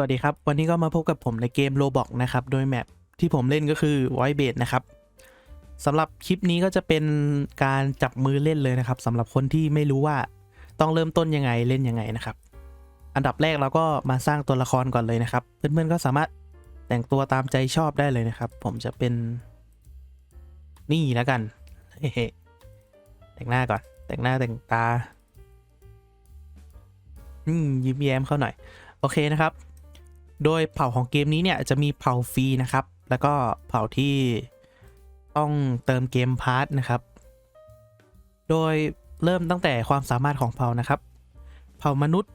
สวัสดีครับ วันนี้ก็มาพบกับผมในเกม Roblox นะครับ โดยแมปที่ผมเล่นก็คือ Void Base นะครับสำหรับคลิปนี้ก็จะเป็นการจับมือเล่นเลยนะครับสำหรับคนที่ไม่รู้ว่าต้องเริ่มต้นยังไงเล่นยังไงนะครับ อันดับแรกเราก็มาสร้างตัวละครก่อนเลยนะครับ เพื่อนๆก็สามารถแต่งตัวตามใจชอบได้เลยนะครับ ผมจะเป็นนี่แล้วกันเฮ้แต่งหน้าก่อน แต่งหน้าแต่งตาอืมยิ้มแย้มเข้าหน่อย โอเคนะครับ โดยเผ่าของเกมนี้เนี่ยจะมีเผ่าฟรีนะครับ แล้วก็เผ่าที่ต้องเติมเกมพาร์ทนะครับ โดยเริ่มตั้งแต่ความสามารถของเผ่านะครับ เผ่ามนุษย์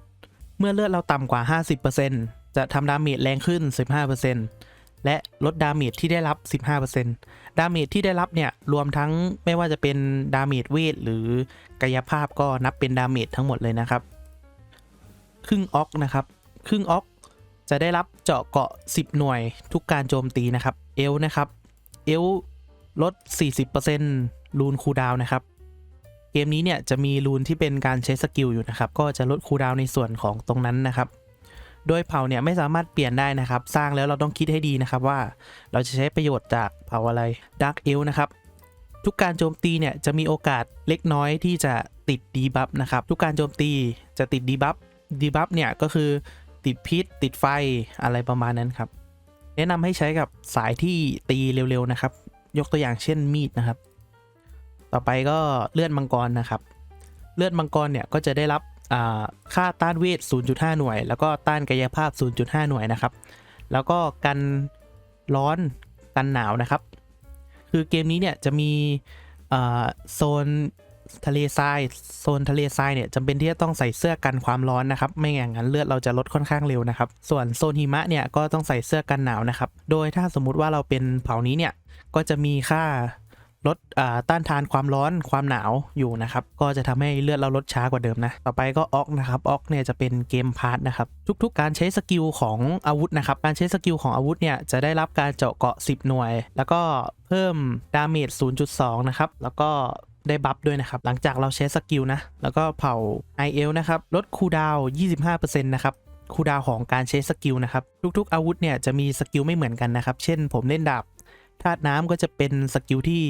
เมื่อเลือดเราต่ำกว่า 50%จะทำดาเมจแรงขึ้น 15%และลดดาเมจที่ได้รับ 15%ดาเมจที่ได้รับเนี่ยรวมทั้งไม่ว่าจะเป็นดาเมจเวทหรือกายภาพก็นับเป็นดาเมจทั้งหมดเลยนะครับ ครึ่งออกนะครับ ครึ่งออก จะได้รับเจาะเกาะ 10 หน่วยทุกการโจมตีนะครับ เอลนะครับ เอลลด 40%รูนคูดาวนะครับ เกมนี้เนี่ยจะมีรูนที่เป็นการใช้สกิลอยู่นะครับ ก็จะลดคูดาวในส่วนของตรงนั้นนะครับ โดยเผ่าเนี่ยไม่สามารถเปลี่ยนได้นะครับ สร้างแล้วเราต้องคิดให้ดีนะครับว่าเราจะใช้ประโยชน์จากเผ่าอะไรดักเอลนะครับ ทุกการโจมตีเนี่ยจะมีโอกาสเล็กน้อยที่จะติดดีบัฟนะครับ ทุกการโจมตีจะติดดีบัฟ ดีบัฟเนี่ยก็คือ ติดพิษ ติดไฟอะไรประมาณนั้นครับ แนะนำให้ใช้กับสายที่ตีเร็วๆนะครับ ยกตัวอย่างเช่นมีดนะครับ ต่อไปก็เลือดมังกรนะครับ เลือดมังกรเนี่ยก็จะได้รับค่าต้านเวท 0.5 หน่วย แล้วก็ต้านกายภาพ 0.5 หน่วยนะครับ แล้วก็กันร้อนกันหนาวนะครับ คือเกมนี้เนี่ยจะมีโซน ทะเลทรายโซนทะเลทรายเนี่ยจำเป็นที่จะต้องใส่เสื้อกันความร้อนนะครับ ไม่อย่างนั้นเลือดเราจะลดค่อนข้างเร็วนะครับ ส่วนโซนหิมะเนี่ยก็ต้องใส่เสื้อกันหนาวนะครับ โดยถ้าสมมุติว่าเราเป็นเผ่านี้เนี่ยก็จะมีค่าลดต้านทานความร้อนความหนาวอยู่นะครับ ก็จะทำให้เลือดเราลดช้ากว่าเดิมนะ ต่อไปก็ออกนะครับออกเนี่ยจะเป็นเกมพาร์ทนะครับ ทุกๆ การใช้สกิลของอาวุธนะครับ การใช้สกิลของอาวุธเนี่ยจะได้รับการเจาะเกาะ 10 หน่วย แล้วก็เพิ่มดาเมจ 0.2 นะครับ แล้วก็ ได้บัฟด้วยนะครับ หลังจากเราใช้สกิลนะ แล้วก็เผา i อ l นะครับ ลดคูดาวน์25%นะครับคูดาวของการใช้สกิลนะครับ ทุกๆ อาวุธเนี่ยจะมีสกิลไม่เหมือนกันนะครับ เช่น ผมเล่นดาบธาตุน้ำก็จะเป็นสกิลที่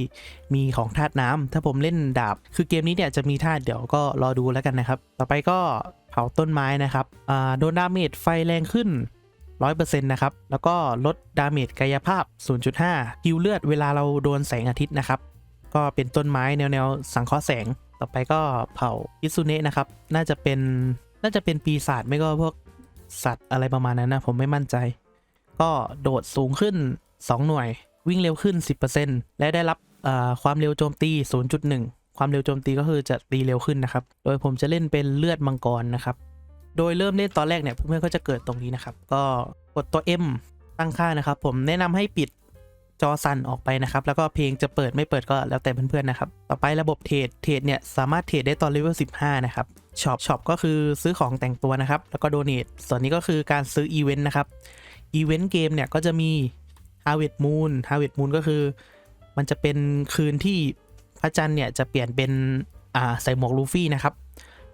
มีของธาตุน้ำถ้าผมเล่นดาบ คือเกมนี้เนี่ยจะมีธาตุเดี๋ยวก็รอดูแล้วกันนะครับ ต่อไปก็เผาต้นไม้นะครับโดนดาเมจไฟแรงขึ้น 100%นะครับ แล้วก็ลดดาเมจกายภาพ 0.5ฮิวเลือดเวลาเราโดนแสงอาทิตย์นะครับ ก็เป็นต้นไม้แนวแนวสังเคราะห์แสง ต่อไปก็เผ่าอิซุเนะนะครับ น่าจะเป็นน่าจะเป็นปีศาจไม่ก็พวกสัตว์อะไรประมาณนั้นนะ ผมไม่มั่นใจ ก็โดดสูงขึ้น 2 หน่วย วิ่งเร็วขึ้น 10%และได้รับความเร็วโจมตี 0.1 ความเร็วโจมตีก็คือจะตีเร็วขึ้นนะครับ โดยผมจะเล่นเป็นเลือดมังกรนะครับ โดยเริ่มเล่นตอนแรกเนี่ยเพื่อนๆก็จะเกิดตรงนี้นะครับ ก็กดตัว M ตั้งค่านะครับ ผมแนะนำให้ปิด จอสั่นออกไปนะครับ แล้วก็เพลงจะเปิดไม่เปิดก็แล้วแต่เพื่อนๆนะครับ ต่อไประบบเทรด เทรดเนี่ยสามารถเทรดได้ตอนเลเวล15 นะครับ ช็อป ช็อปก็คือซื้อของแต่งตัวนะครับ แล้วก็โดเนท ส่วนนี้ก็คือการซื้ออีเวนต์นะครับ อีเวนต์เกมเนี่ยก็จะมี Harvest Moon Harvest Moon ก็คือ มันจะเป็นคืนที่พระจันทร์เนี่ยจะเปลี่ยนเป็นอ่าใส่หมวกลูฟี่นะครับ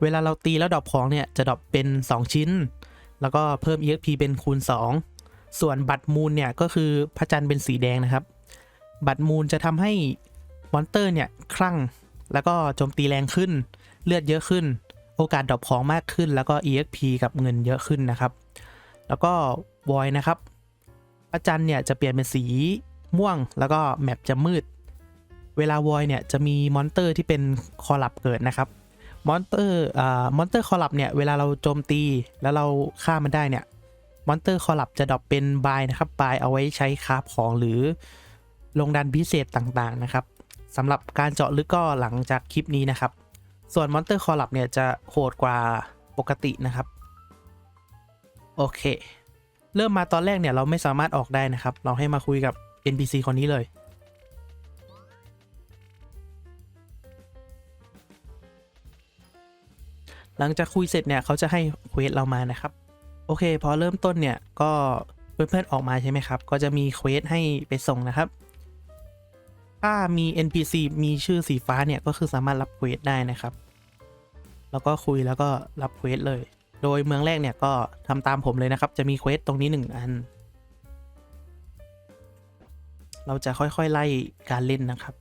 เวลาเราตีแล้วดรอปของเนี่ยจะดรอปเป็น 2 ชิ้น แล้วก็เพิ่ม EXP เป็นคูณ 2 ส่วนบัตรมูลเนี่ยก็คือพระจันทร์เป็นสีแดงนะครับ บัตรมูลจะทำให้มอนเตอร์เนี่ยคลั่ง แล้วก็โจมตีแรงขึ้น เลือดเยอะขึ้น โอกาสดรอปของมากขึ้น แล้วก็ EXP กับเงินเยอะขึ้นนะครับ แล้วก็วอยนะครับพระจันทร์เนี่ยจะเปลี่ยนเป็นสีม่วง แล้วก็แมปจะมืด เวลาวอยเนี่ยจะมีมอนเตอร์ที่เป็นคอลับเกิดนะครับมอนเตอร์อ่ามอนเตอร์คอลับเนี่ยเวลาเราโจมตีแล้วเราฆ่ามันได้เนี่ย มอนเตอร์คอลับจะดรอปเป็นบายนะครับบายเอาไว้ใช้คราฟของหรือลงดันพิเศษต่างๆนะครับสำหรับการเจาะลึกก็หลังจากคลิปนี้นะครับ ส่วนมอนเตอร์คอลับเนี่ยจะโหดกว่าปกตินะครับ โอเค เริ่มมาตอนแรกเนี่ยเราไม่สามารถออกได้นะครับ เราให้มาคุยกับ NPC คนนี้เลยหลังจากคุยเสร็จเนี่ยเขาจะให้เควสเรามานะครับ โอเค พอเริ่มต้นเนี่ยก็เพื่อนๆออกมาใช่ไหมครับ ก็จะมีเควสให้ไปส่งนะครับ ถ้ามี NPC มีชื่อสีฟ้าเนี่ยก็คือสามารถรับเควสได้นะครับ แล้วก็คุยแล้วก็รับเควสเลย โดยเมืองแรกเนี่ยก็ทำตามผมเลยนะครับ จะมีเควสตรงนี้หนึ่งอัน เราจะค่อยๆไล่การเล่นนะครับ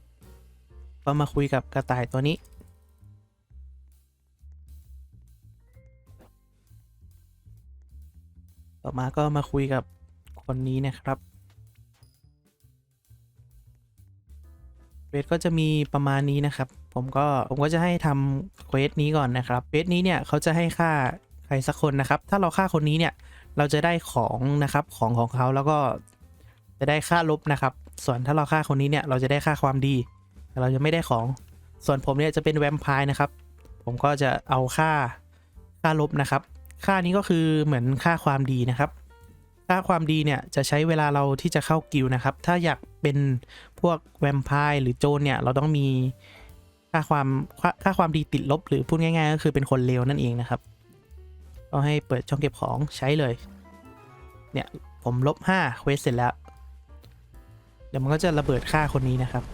ก็มาคุยกับกระต่ายตัวนี้ ต่อมาก็มาคุยกับคนนี้นะครับเควสก็จะมีประมาณนี้นะครับ ผมก็ผมก็จะให้ทำเควสนี้ก่อนนะครับเควสนี้เนี่ยเขาจะให้ค่าใครสักคนนะครับ ถ้าเราฆ่าคนนี้เนี่ยเราจะได้ของนะครับของของเขาแล้วก็จะได้ค่าลบนะครับ ส่วนถ้าเราฆ่าคนนี้เนี่ยเราจะได้ค่าความดี แต่เราจะไม่ได้ของ ส่วนผมเนี่ยจะเป็นแวมไพร์นะครับ ผมก็จะเอาค่าค่าลบนะครับ ค่านี้ก็คือเหมือนค่าความดีนะครับ ค่าความดีเนี่ยจะใช้เวลาเราที่จะเข้ากิลนะครับ ถ้าอยากเป็นพวกแวมไพร์หรือโจรเนี่ยเราต้องมีค่าความค่าค่าความดีติดลบ หรือพูดง่ายๆ ก็คือเป็นคนเลวนั่นเองนะครับก็ให้เปิดช่องเก็บของใช้เลย เนี่ย ผมลบ5เควสเสร็จแล้ว เดี๋ยวมันก็จะระเบิดค่าคนนี้นะครับ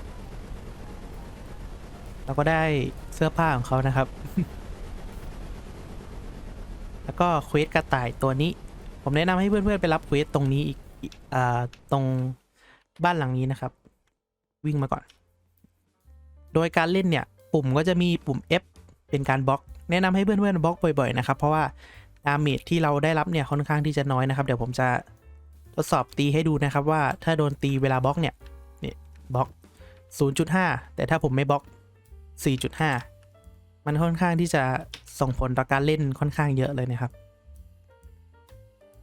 เราก็ได้เสื้อผ้าของเขานะครับ แล้วก็เควสกระต่ายตัวนี้ ผมแนะนำให้เพื่อนๆไปรับเควสตรงนี้อีกอ่าตรงบ้านหลังนี้นะครับ วิ่งมาก่อน โดยการเล่นเนี่ย ปุ่มก็จะมีปุ่ม F เป็นการบล็อก แนะนำให้เพื่อนๆบล็อกบ่อยๆนะครับ เพราะว่าดาเมจที่เราได้รับเนี่ยค่อนข้างที่จะน้อยนะครับ เดี๋ยวผมจะทดสอบตีให้ดูนะครับว่าถ้าโดนตีเวลาบล็อกเนี่ยนี่บล็อก 0.5 แต่ถ้าผมไม่บล็อก 4.5 มันค่อนข้างที่จะ ส่งผลต่อการเล่นค่อนข้างเยอะเลยนะครับ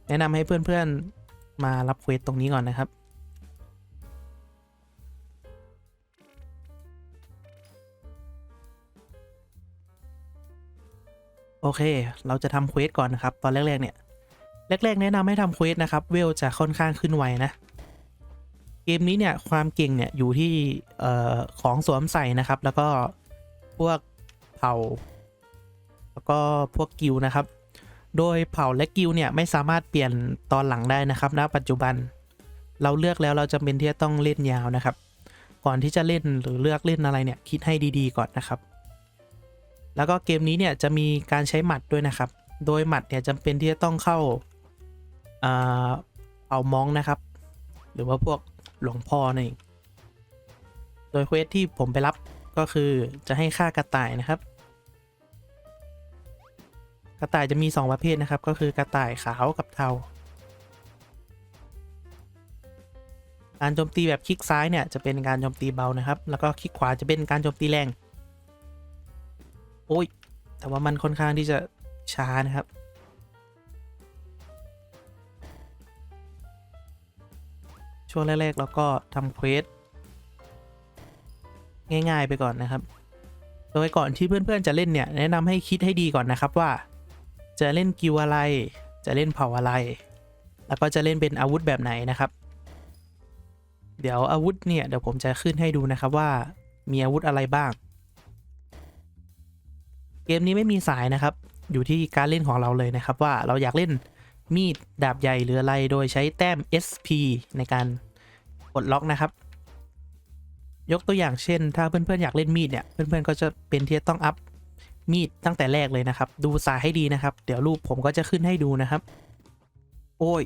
แนะนำให้เพื่อนๆมารับเควสตรงนี้ก่อนนะครับ โอเค เราจะทำเควสก่อนนะครับ ตอนแรกๆเนี่ย แรกๆ แนะนำให้ทำเควสนะครับ เวลจะค่อนข้างขึ้นไวนะเกมนี้เนี่ยความเก่งเนี่ยอยู่ที่ออของสวมใส่นะครับ แล้วก็พวกเผ่า แล้วก็พวกกิลนะครับ โดยเผ่าและกิลเนี่ยไม่สามารถเปลี่ยนตอนหลังได้นะครับณปัจจุบัน เราเลือกแล้วเราจำเป็นที่จะต้องเล่นยาวนะครับ ก่อนที่จะเล่นหรือเลือกเล่นอะไรเนี่ยคิดให้ดีๆก่อนนะครับ แล้วก็เกมนี้เนี่ยจะมีการใช้หมัดด้วยนะครับ โดยหมัดเนี่ยจำเป็นที่จะต้องเข้าอ่าเอามองนะครับ หรือว่าพวกหลวงพ่อนั่นเองโดยเควสที่ผมไปรับก็คือจะให้ฆ่ากระต่ายนะครับ กระต่ายจะมี 2 ประเภทนะครับ ก็คือกระต่ายขาวกับเทา การโจมตีแบบคลิกซ้ายเนี่ยจะเป็นการโจมตีเบานะครับ แล้วก็คลิกขวาจะเป็นการโจมตีแรง โอ้ย แต่ว่ามันค่อนข้างที่จะช้านะครับช่วงแรกๆเราก็ทำเควสง่ายๆไปก่อนนะครับ โดยก่อนที่เพื่อนๆจะเล่นเนี่ย แนะนำให้คิดให้ดีก่อนนะครับว่า จะเล่นกิวอะไร จะเล่นเผ่าอะไร แล้วก็จะเล่นเป็นอาวุธแบบไหนนะครับ เดี๋ยวอาวุธเนี่ยเดี๋ยวผมจะขึ้นให้ดูนะครับว่ามีอาวุธอะไรบ้าง เกมนี้ไม่มีสายนะครับ อยู่ที่การเล่นของเราเลยนะครับ ว่าเราอยากเล่นมีดดาบใหญ่หรืออะไรโดยใช้แต้ม SP ในการกดล็อกนะครับ ยกตัวอย่างเช่น ถ้าเพื่อนๆอยากเล่นมีดเนี่ยเพื่อนๆก็จะเป็นที่ต้องอัพ มีดตั้งแต่แรกเลยนะครับ ดูสายให้ดีนะครับ เดี๋ยวรูปผมก็จะขึ้นให้ดูนะครับ โอ้ย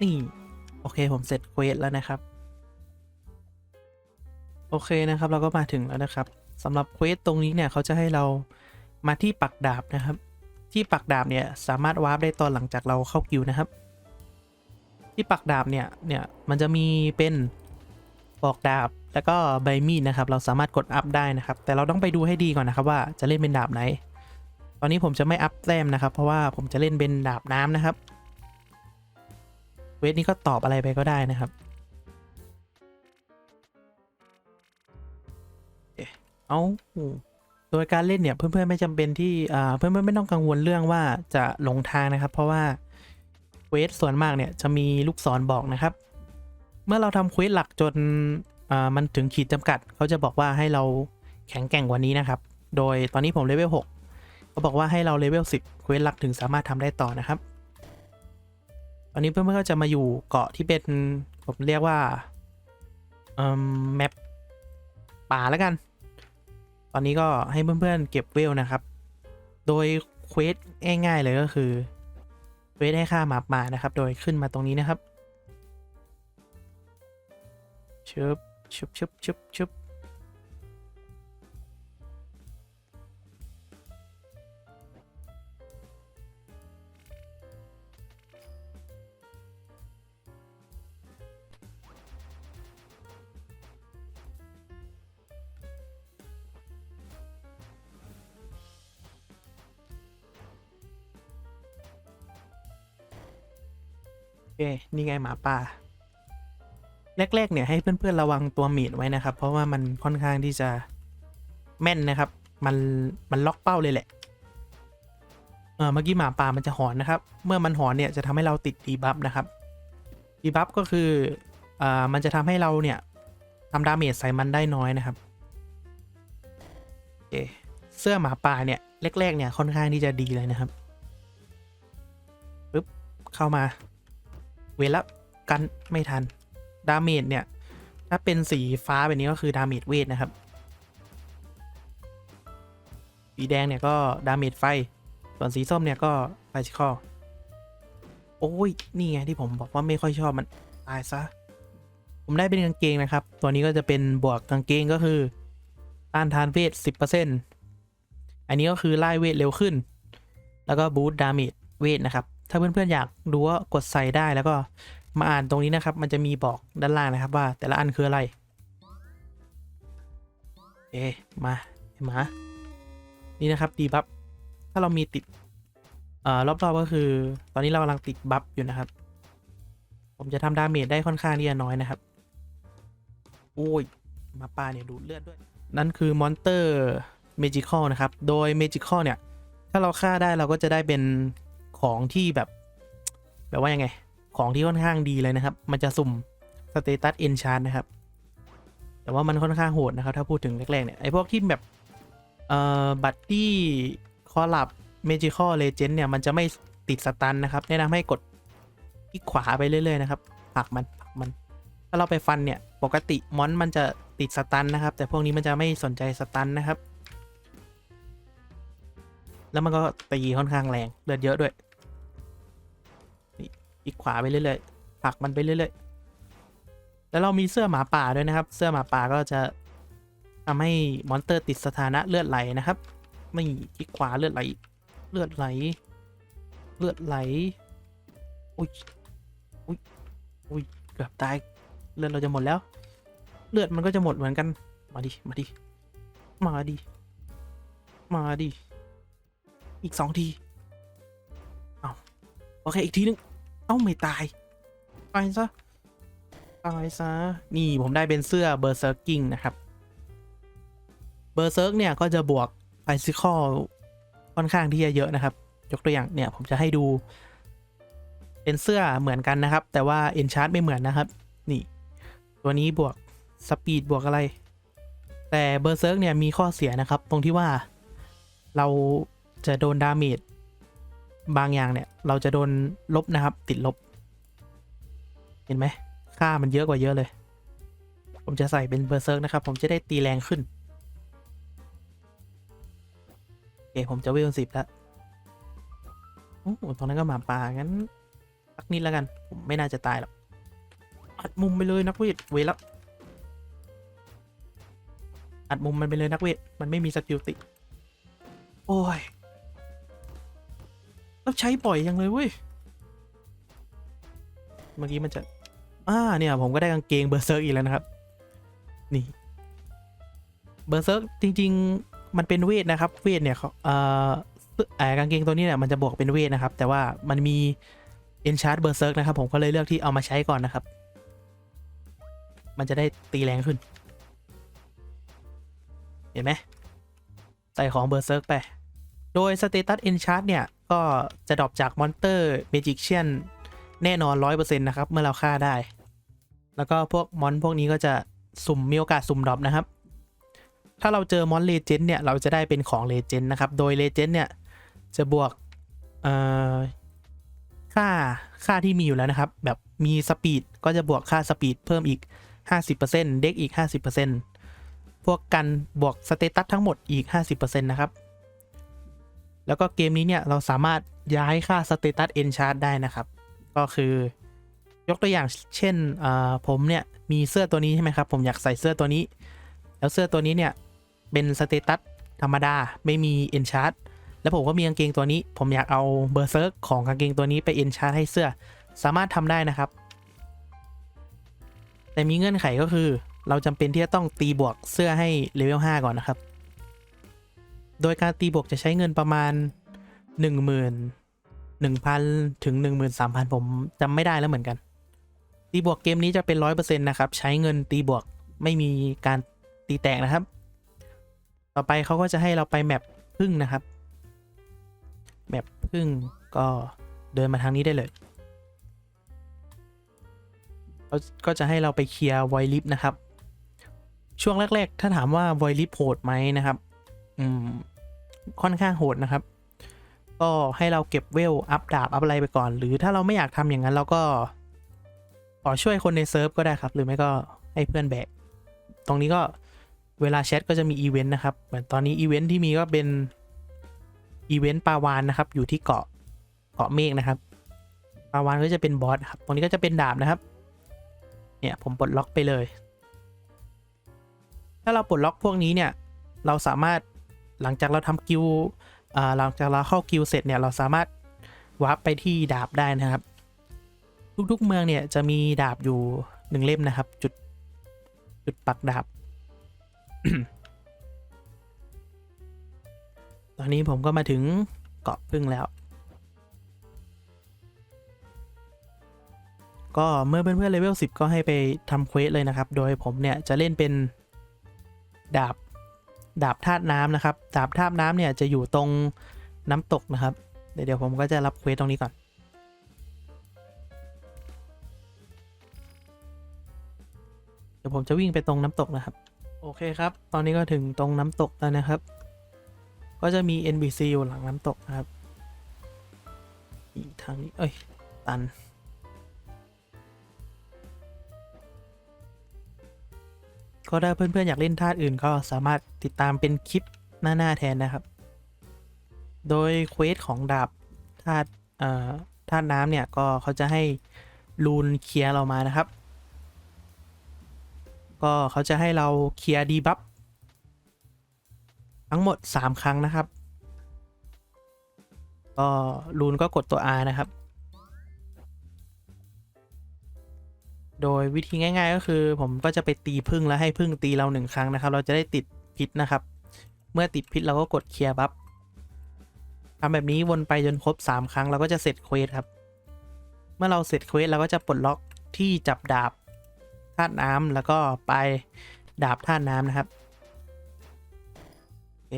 นี่ โอเคผมเสร็จเควสแล้วนะครับ โอเคนะครับ เราก็มาถึงแล้วนะครับสำหรับเควสตรงนี้เนี่ยเขาจะให้เรามาที่ปักดาบนะครับ ที่ปักดาบเนี่ยสามารถวาร์ปได้ตอนหลังจากเราเข้ากิวนะครับ ที่ปักดาบเนี่ยเนี่ยมันจะมีเป็น ปอกดาบ แล้วก็ใบมีดนะครับ เราสามารถกดอัพได้นะครับ แต่เราต้องไปดูให้ดีก่อนนะครับว่าจะเล่นเป็นดาบไหน ตอนนี้ผมจะไม่อัพแต้มนะครับ เพราะว่าผมจะเล่นเป็นดาบน้ำนะครับ เวทนี้ก็ตอบอะไรไปก็ได้นะครับเอาโดยการเล่นเนี่ยเพื่อนๆไม่จำเป็นที่อ่าเพื่อนๆไม่ต้องกังวลเรื่องว่าจะหลงทางนะครับ เพราะว่าเวสส่วนมากเนี่ยจะมีลูกศรบอกนะครับ เมื่อเราทำเควสหลักจนมันถึงขีดจำกัด เขาจะบอกว่าให้เราแข็งแกร่งกว่านี้นะครับ โดยตอนนี้ผมเลเวล6เขาบอกว่าให้เราเลเวล10เควสหลักถึงสามารถทำได้ต่อนะครับ ตอนนี้เพื่อนๆก็จะมาอยู่เกาะที่เป็นผมเรียกว่าแมปป่าแล้วกัน ตอนนี้ก็ให้เพื่อนๆเก็บเวลนะครับ โดยเควสง่ายๆเลยก็คือเควสให้ค่าหมาป่านะครับ โดยขึ้นมาตรงนี้นะครับ ชึบชึบชึบชึบชึ แรกๆเนี่ยให้เพื่อนๆระวังตัวเมดไว้นะครับ เพราะว่ามันค่อนข้างที่จะแม่นนะครับ มันมันล็อกเป้าเลยแหละเออเมื่อกี้หมาป่ามันจะหอนนะครับ เมื่อมันหอนเนี่ยจะทำให้เราติดดีบัฟนะครับดีบัฟก็คืออ่ามันจะทำให้เราเนี่ยทำดาเมจใส่มันได้น้อยนะครับโอเคเสื้อหมาป่าเนี่ยแรกๆเนี่ยค่อนข้างที่จะดีเลยนะครับปึ๊บเข้ามา เวลากันไม่ทัน ดาเมจเนี่ย ถ้าเป็นสีฟ้าแบบนี้ก็คือดาเมจเวทนะครับ สีแดงเนี่ยก็ดาเมจไฟ ส่วนสีส้มเนี่ยก็ไฟชิคอโอ้ย นี่ไงที่ผมบอกว่าไม่ค่อยชอบมันตายซะ ผมได้เป็นกางเกงนะครับ ตัวนี้ก็จะเป็นบวกกางเกงก็คือต้านทานเวท 10%อันนี้ก็คือไล่เวทเร็วขึ้น แล้วก็บูสต์ดาเมจเวทนะครับ ถ้าเพื่อนๆอยากดูว่ากดใส่ได้แล้วก็ มาอ่านตรงนี้นะครับ มันจะมีบอกด้านล่างนะครับว่าแต่ละอันคืออะไร เอ๊มาเห็นไหมานี่นะครับดีบัฟถ้าเรามีติดเอ่อรอบๆก็คือ ตอนนี้เรากำลังติดบัฟอยู่นะครับ ผมจะทำดาเมจได้ค่อนข้างที่จะน้อยนะครับ โอ้ย มาป่าเนี่ยดูดเลือดด้วย นั่นคือมอนเตอร์เมจิคอลนะครับ โดยเมจิคอลเนี่ย ถ้าเราฆ่าได้เราก็จะได้เป็นของที่แบบ แบบว่ายังไง ของที่ค่อนข้างดีเลยนะครับ มันจะสุ่มสเตตัสเอนชานนะครับ แต่ว่ามันค่อนข้างโหดนะครับ ถ้าพูดถึงแรกๆเนี่ยไอพวกที่แบบเอ่อบัตตี้คอลับเมจิคอลเลเจนด์เนี่ยมันจะไม่ติดสตันนะครับ แนะนำให้กดคลิกขวาไปเรื่อยๆนะครับผลักมันผลักมัน ถ้าเราไปฟันเนี่ยปกติมอนมันจะติดสตันนะครับ แต่พวกนี้มันจะไม่สนใจสตันนะครับ แล้วมันก็ตีค่อนข้างแรงเลือดเยอะด้วย นี่คลิกขวาไปเรื่อยๆผลักมันไปเรื่อยๆ แล้วเรามีเสื้อหมาป่าด้วยนะครับ เสื้อหมาป่าก็จะทำให้มอนสเตอร์ติดสถานะเลือดไหลนะครับ ไม่คลิกขวาเลือดไหล เลือดไหล เลือดไหล อุ้ย อุ้ย อุ้ย เกือบตาย เลือดเราจะหมดแล้ว เลือดมันก็จะหมดเหมือนกัน มาดิ มาดิ มาดิ มาดิ อีกสองที เอาโอเค อีกทีนึง อ้าไม่ตาย ตายซะ ตายซะ นี่ผมได้เป็นเสื้อเบอร์เซอร์กิ้งนะครับเบอร์เซิร์กเนี่ย ก็จะบวกไฟซิคอลค่อนข้างที่จะเยอะนะครับ ยกตัวอย่างเนี่ย ผมจะให้ดู เป็นเสื้อเหมือนกันนะครับ แต่ว่าเอนชาร์ตไม่เหมือนนะครับ นี่ ตัวนี้บวกสปีดบวกอะไร แต่เบอร์เซิร์กเนี่ย มีข้อเสียนะครับ ตรงที่ว่าเราจะโดนดาเมจ บางอย่างเนี่ย เราจะโดนลบนะครับ ติดลบ เห็นไหม ค่ามันเยอะกว่าเยอะเลย ผมจะใส่เป็นเบอร์เซิร์กนะครับ ผมจะได้ตีแรงขึ้น โอเค ผมจะเวลสิบแล้วโอ้ตรงนั้นก็หมาป่างั้นสักนิดแล้วกัน ผมไม่น่าจะตายหรอก อัดมุมไปเลยนักเวทเวแล้วอัดมุมมันไปเลยนักเวท มันไม่มีสกิลติ โอ้ย ใช้บ่อยยังเลยเว้ย เมื่อกี้มันจะ อ่าเนี่ย ผมก็ได้กางเกงเบอร์เซิร์อีกแล้วนะครับ นี่ เบอร์เซิร์จริง ๆ มันเป็นเวทนะครับ เวทเนี่ยเขาเอ่อเอ่อกางเกงตัวนี้เนี่ยมันจะบวกเป็นเวทนะครับ แต่ว่ามันมี Enchant Berserk นะครับ ผมก็เลยเลือกที่เอามาใช้ก่อนนะครับ มันจะได้ตีแรงขึ้น เห็นไหมใส่ของ Berserk ไป โดย Status Enchant เนี่ย ก็จะดรอปจากมอนเตอร์ Magician แน่นอน 100%นะครับ เมื่อเราฆ่าได้ แล้วก็พวกมอนพวกนี้ก็จะสุ่มมีโอกาสสุ่มดรอปนะครับ ถ้าเราเจอมอนเลเจนด์เนี่ย เราจะได้เป็นของเลเจนด์นะครับ โดยเลเจนด์เนี่ย จะบวกค่าค่าที่มีอยู่แล้วนะครับ แบบมีสปีดก็จะบวกค่าสปีดเพิ่มอีก 50%เด็กอีก 50%พวกกันบวกสเตตัสทั้งหมดอีก 50%นะครับ แล้วก็เกมนี้เนี่ยเราสามารถย้ายค่าสเตตัสเอนชาร์ได้นะครับ ก็คือยกตัวอย่างเช่นเอ่อผมเนี่ยมีเสื้อตัวนี้ใช่ไหมครับ ผมอยากใส่เสื้อตัวนี้ แล้วเสื้อตัวนี้เนี่ยเป็นสเตตัสธรรมดาไม่มีเอนชาร์แล้วผมก็มีกางเกงตัวนี้ ผมอยากเอาเบอร์เซิร์กของกางเกงตัวนี้ไปเอนชาร์ให้เสื้อสามารถทำได้นะครับ แต่มีเงื่อนไขก็คือ เราจำเป็นที่จะต้องตีบวกเสื้อให้เลเวล5ก่อนนะครับ โดยการตีบวกจะใช้เงินประมาณ 1 0 0 0 0 1,000 ถึง 13,000 ผมจำไม่ได้แล้วเหมือนกัน ตีบวกเกมนี้จะเป็น 100%นะครับ ใช้เงินตีบวกไม่มีการตีแตกนะครับ ต่อไปเขาก็จะให้เราไปแมปพึ่งนะครับ แมปพึ่งก็เดินมาทางนี้ได้เลยเขาก็จะให้เราไปเคลียร์ไวลิฟนะครับ ช่วงแรก ๆ ถ้าถามว่าไวลิฟโหดไหมนะครับ อืม ค่อนข้างโหดนะครับ ก็ให้เราเก็บเวลอัพดาบอัพอะไรไปก่อน หรือถ้าเราไม่อยากทำอย่างนั้นเราก็ ขอช่วยคนในเซิร์ฟก็ได้ครับ หรือไม่ก็ให้เพื่อนแบก ตรงนี้ก็เวลาแชทก็จะมีอีเวนต์นะครับ เหมือนตอนนี้อีเวนต์ที่มีก็เป็นอีเวนต์ปาวานนะครับ อยู่ที่เกาะเกาะเมฆนะครับปาวานก็จะเป็นบอสครับ ตรงนี้ก็จะเป็นดาบนะครับ เนี่ยผมปลดล็อกไปเลย ถ้าเราปลดล็อกพวกนี้เนี่ย เราสามารถ หลังจากเราทำกิลหลังจากเราเข้ากิลเสร็จเนี่ยเราสามารถวาร์ปไปที่ดาบได้นะครับ ทุกๆเมืองเนี่ยจะมีดาบอยู่หนึ่งเล่มนะครับ จุดจุดปักดาบ ตอนนี้ผมก็มาถึงเกาะพึ่งแล้ว ก็เมื่อเพื่อนๆเลเวล10 ก็ให้ไปทำเควสเลยนะครับ โดยผมเนี่ยจะเล่นเป็นดาบ ดาบธาตุน้ำนะครับ ดาบธาตุน้ำเนี่ยจะอยู่ตรงน้ำตกนะครับเดี๋ยวเดี๋ยวผมก็จะรับเควสตรงนี้ก่อน เดี๋ยวผมจะวิ่งไปตรงน้ำตกนะครับ โอเคครับ ตอนนี้ก็ถึงตรงน้ำตกแล้วนะครับ ก็จะมี NPC อยู่หลังน้ำตกนะครับ อีกทางนี้ เอ้ย ตัน ก็ถ้าเพื่อนๆอยากเล่นท่าอื่นก็สามารถติดตามเป็นคลิปหน้า ๆ แทนนะครับ โดยเควสของดาบธาตุธาตุน้ำเนี่ยก็เขาจะให้ลูนเคลียร์เรามานะครับ ก็เขาจะให้เราเคลียร์ดีบัฟทั้งหมด 3 ครั้งนะครับ ก็ลูนก็กดตัว R นะครับ โดยวิธีง่าย ๆ ก็คือ ผมก็จะไปตีพึ่งแล้วให้พึ่งตีเราหนึ่งครั้งนะครับ เราจะได้ติดพิษนะครับ เมื่อติดพิษเราก็กดเคลียร์บัฟทำแบบนี้วนไปจนครบ 3 ครั้งเราก็จะเสร็จเควสครับ เมื่อเราเสร็จเควสเราก็จะปลดล็อกที่จับดาบธาตุน้ำแล้วก็ไปดาบธาตุน้ำนะครับโอ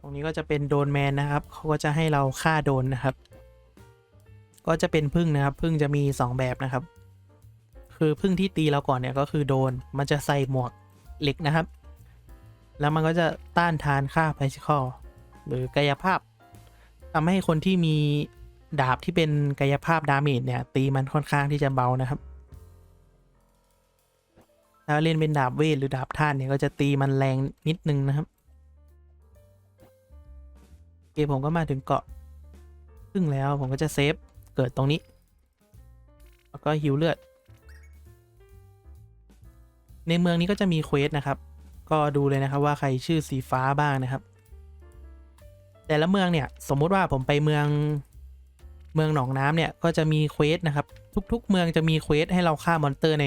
ตรงนี้ก็จะเป็นโดนแมนนะครับเขาก็จะให้เราฆ่าโดนนะครับ ก็จะเป็นพึ่งนะครับ พึ่งจะมี 2 แบบนะครับ คือพึ่งที่ตีเราก่อนเนี่ยก็คือโดน มันจะใส่หมวกเหล็กนะครับ แล้วมันก็จะต้านทานค่าไพซิคอลหรือกายภาพทำให้คนที่มีดาบที่เป็นกายภาพดาเมจเนี่ย ตีมันค่อนข้างที่จะเบานะครับ ถ้าเล่นเป็นดาบเวทหรือดาบท่านเนี่ยก็จะตีมันแรงนิดนึงนะครับโอเคผมก็มาถึงเกาะพึ่งแล้วผมก็จะเซฟเกิดตรงนี้ แล้วก็ฮิวเลือด ในเมืองนี้ก็จะมีเควสนะครับ ก็ดูเลยนะครับว่าใครชื่อสีฟ้าบ้างนะครับ แต่ละเมืองเนี่ยสมมุติว่าผมไปเมืองเมืองหนองน้ำเนี่ยก็จะมีเควสนะครับ ทุกๆ เมืองจะมีเควสให้เราฆ่ามอนเตอร์ใน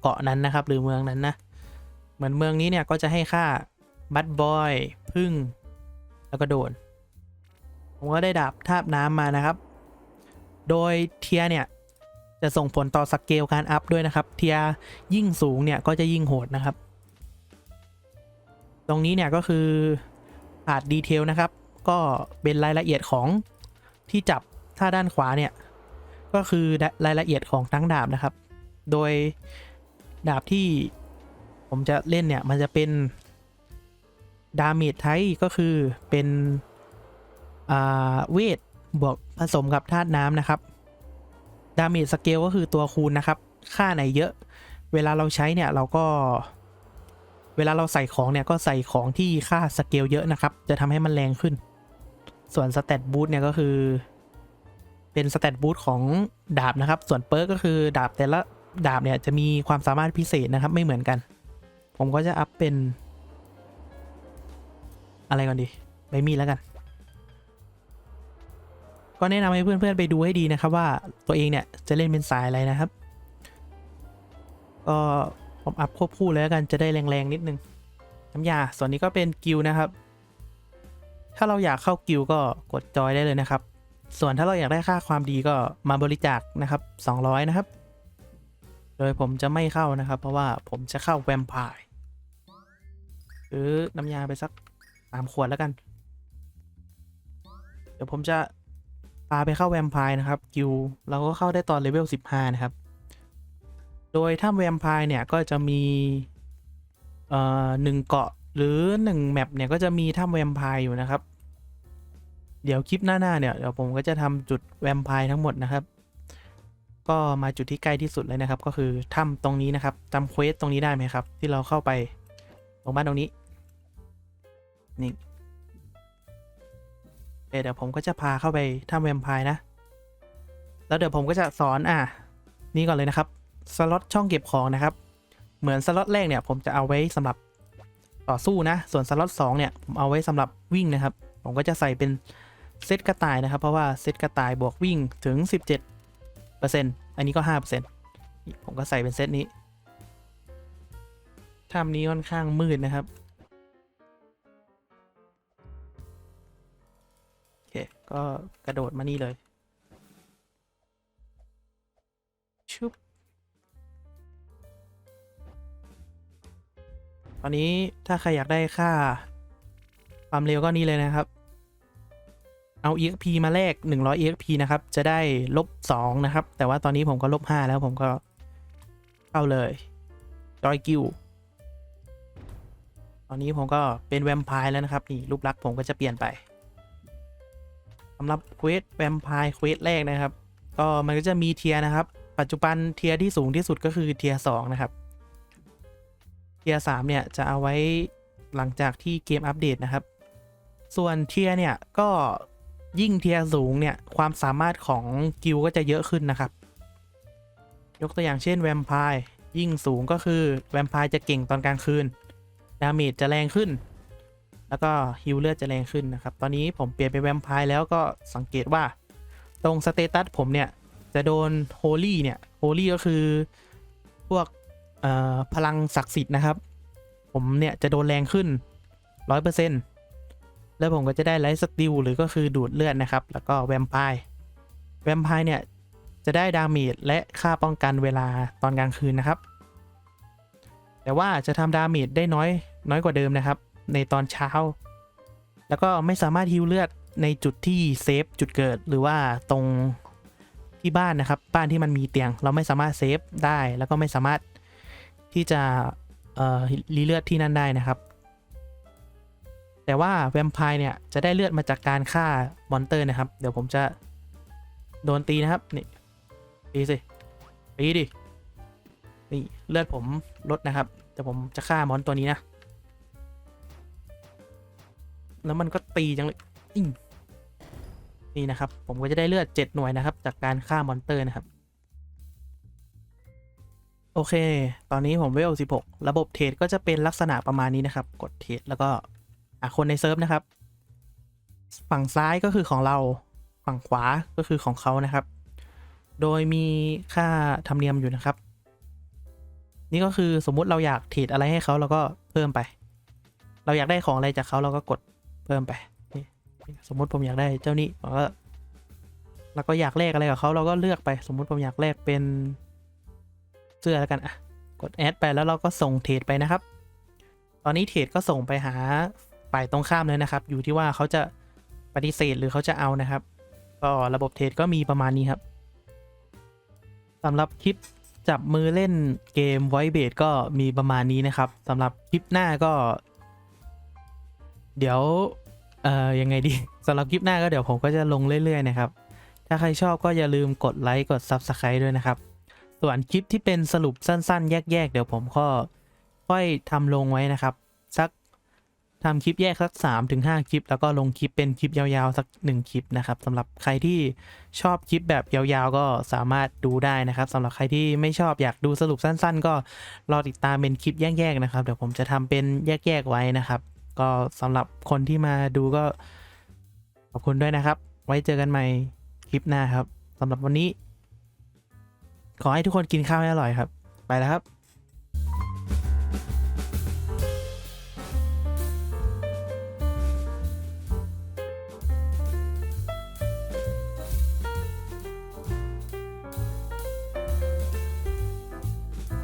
เกาะนั้นนะครับ หรือเมืองนั้นนะเหมือนเมืองนี้เนี่ยก็จะให้ฆ่าบัตบอยพึ่ง แล้วก็โดน ผมก็ได้ดาบทาบน้ำมานะครับ โดยเทียเนี่ย จะส่งผลต่อสเกลการอัพด้วยนะครับ เทียยิ่งสูงเนี่ยก็จะยิ่งโหดนะครับ ตรงนี้เนี่ยก็คือขาดดีเทลนะครับ ก็เป็นรายละเอียดของที่จับถ้าด้านขวาเนี่ย ก็คือรายละเอียดของทั้งดาบนะครับ โดยดาบที่ผมจะเล่นเนี่ย มันจะเป็นดาเมจไทก็คือเป็นอาเวทบวกผสมกับธาตุน้ำนะครับ ดาเมจสเกลก็คือตัวคูณนะครับ ค่าไหนเยอะ เวลาเราใช้เนี่ยเราก็ เวลาเราใส่ของเนี่ยก็ใส่ของที่ค่าสเกลเยอะนะครับ จะทำให้มันแรงขึ้น ส่วนสเตตบูทเนี่ยก็คือ เป็นสเตตบูทของดาบนะครับ ส่วนเปิร์กก็คือดาบแต่ละดาบเนี่ยจะมีความสามารถพิเศษนะครับ ไม่เหมือนกัน ผมก็จะอัพเป็น อะไรก่อนดีใบมีดแล้วกัน ก็แนะนำให้เพื่อนๆไปดูให้ดีนะครับ ว่าตัวเองเนี่ยจะเล่นเป็นสายอะไรนะครับ ก็ผมอัพควบคู่เลยแล้วกันจะได้แรงๆนิดนึงน้ำยา ส่วนนี้ก็เป็นกิลนะครับ ถ้าเราอยากเข้ากิลก็กดจอยได้เลยนะครับ ส่วนถ้าเราอยากได้ค่าความดีก็มาบริจาคนะครับ 200 นะครับ โดยผมจะไม่เข้านะครับ เพราะว่าผมจะเข้าแวมไพร์หรือน้ำยาไปสักสามขวดแล้วกัน เดี๋ยวผมจะ พาไปเข้าแวมไพร์นะครับกิลเราก็เข้าได้ตอนเลเวล15 นะครับ โดยถ้าแวมไพร์เนี่ยก็จะมีเอ่อหนึ่งเกาะหรือหนึ่งแมปเนี่ยก็จะมีถ้ำแวมไพร์อยู่นะครับ เดี๋ยวคลิปหน้าๆเนี่ยเดี๋ยวผมก็จะทำจุดแวมไพร์ทั้งหมดนะครับ ก็มาจุดที่ใกล้ที่สุดเลยนะครับ ก็คือถ้ำตรงนี้นะครับจำเควสตรงนี้ได้ไหมครับ ที่เราเข้าไปตรงบ้านตรงนี้นี่ เดี๋ยวผมก็จะพาเข้าไปถ้ำแวมไพร์นะ แล้วเดี๋ยวผมก็จะสอนอะนี่ก่อนเลยนะครับสล็อตช่องเก็บของนะครับ เหมือนสล็อตแรกเนี่ยผมจะเอาไว้สำหรับต่อสู้นะ ส่วนสล็อต2เนี่ยผมเอาไว้สำหรับวิ่งนะครับ ผมก็จะใส่เป็นเซตกระต่ายนะครับ เพราะว่าเซตกระต่ายบวกวิ่งถึง 17%อันนี้ก็ 5%ผมก็ใส่เป็นเซตนี้ถ้ำนี้ค่อนข้างมืดนะครับ ก็กระโดดมานี่เลยชุบตอนนี้ถ้าใครอยากได้ค่า ความเร็วก็นี่เลยนะครับ เอา EXP มาแลก100 EXP นะครับ จะได้ลบ2นะครับ แต่ว่าตอนนี้ผมก็ลบ5แล้วผมก็เข้าเลยจอยกิวตอนนี้ผมก็เป็นแวมไพร์แล้วนะครับนี่รูปลักษณ์ผมก็จะเปลี่ยนไป สำหรับเควสแวมไพร์เควสแรกนะครับ ก็มันก็จะมีเทียนะครับ ปัจจุบันเทียที่สูงที่สุดก็คือเทียสองนะครับ เทียสามเนี่ยจะเอาไว้หลังจากที่เกมอัปเดตนะครับ ส่วนเทียเนี่ยก็ยิ่งเทียสูงเนี่ยความสามารถของกิลก็จะเยอะขึ้นนะครับ ยกตัวอย่างเช่นแวมไพร์ยิ่งสูงก็คือแวมไพร์จะเก่งตอนกลางคืน ดาเมจจะแรงขึ้น แล้วก็ฮิลเลือดจะแรงขึ้นนะครับ ตอนนี้ผมเปลี่ยนเป็นแวมไพร์แล้วก็สังเกตว่า ตรงสเตตัสผมเนี่ย จะโดนโฮลี่เนี่ยโฮลี่ก็คือพวกพลังศักดิ์สิทธิ์นะครับ ผมเนี่ยจะโดนแรงขึ้น 100%แล้วผมก็จะได้ไลท์สติลหรือก็คือดูดเลือดนะครับ แล้วก็แวมไพร์แวมไพร์เนี่ยจะได้ดาเมจและค่าป้องกันเวลาตอนกลางคืนนะครับ แต่ว่าจะทำดาเมจได้น้อยน้อยกว่าเดิมนะครับ ในตอนเช้า แล้วก็ไม่สามารถฮิวเลือดในจุดที่เซฟจุดเกิดหรือว่าตรงที่บ้านนะครับ บ้านที่มันมีเตียง เราไม่สามารถเซฟได้ แล้วก็ไม่สามารถที่จะรีเลือดที่นั่นได้นะครับ แต่ว่าแวมไพร์เนี่ยจะได้เลือดมาจากการฆ่ามอนเตอร์นะครับ เดี๋ยวผมจะโดนตีนะครับนี่ตีสิตีดินี่เลือดผมลดนะครับ แต่ผมจะฆ่ามอนตัวนี้นะ แล้วมันก็ตีจังเลยอิงนี่นะครับ ผมก็จะได้เลือด 7 หน่วยนะครับ จากการฆ่ามอนเตอร์นะครับ โอเค ตอนนี้ผมเวล 16 ระบบเทรดก็จะเป็นลักษณะประมาณนี้นะครับ กดเทรดแล้วก็หาคนในเซิร์ฟนะครับ ฝั่งซ้ายก็คือของเรา ฝั่งขวาก็คือของเขานะครับ โดยมีค่าธรรมเนียมอยู่นะครับ นี่ก็คือสมมุติเราอยากเทรดอะไรให้เขาเราก็เพิ่มไป เราอยากได้ของอะไรจากเขาเราก็กด เพิ่มไปนี่สมมติผมอยากได้เจ้านี้ผมก็แล้วก็อยากแลกอะไรกับเขาเราก็เลือกไปสมมุติผมอยากแลกเป็นเสื้อแล้วกันอะกดแอดไปแล้วเราก็ส่งเทรดไปนะครับ ตอนนี้เทรดก็ส่งไปหาฝ่ายตรงข้ามเลยนะครับ อยู่ที่ว่าเขาจะปฏิเสธหรือเขาจะเอานะครับ ก็ระบบเทรดก็มีประมาณนี้ครับสำหรับคลิปจับมือเล่นเกมไวเบดก็มีประมาณนี้นะครับสำหรับคลิปหน้าก็ เดี๋ยว เอ่อ ยังไงดี สำหรับคลิปหน้าก็เดี๋ยวผมก็จะลงเรื่อย ๆ นะครับ ถ้าใครชอบก็อย่าลืมกดไลค์ กด Subscribe ด้วยนะครับ ส่วนคลิปที่เป็นสรุปสั้น ๆ แยก ๆ เดี๋ยวผมก็ค่อยทำลงไว้นะครับ สักทำคลิปแยกสัก3ถึง5คลิป แล้วก็ลงคลิปเป็นคลิปยาวๆ สัก 1 คลิปนะครับสำหรับใครที่ชอบคลิปแบบยาวๆ ก็สามารถดูได้นะครับสำหรับใครที่ไม่ชอบอยากดูสรุปสั้น ๆ ก็รอติดตามเป็นคลิปแยกๆนะครับ เดี๋ยวผมจะทำเป็นแยกๆไว้นะครับ ก็สำหรับคนที่มาดูก็ขอบคุณด้วยนะครับ ไว้เจอกันใหม่คลิปหน้าครับสำหรับวันนี้ ขอให้ทุกคนกินข้าวให้อร่อยครับ ไปแล้วครับ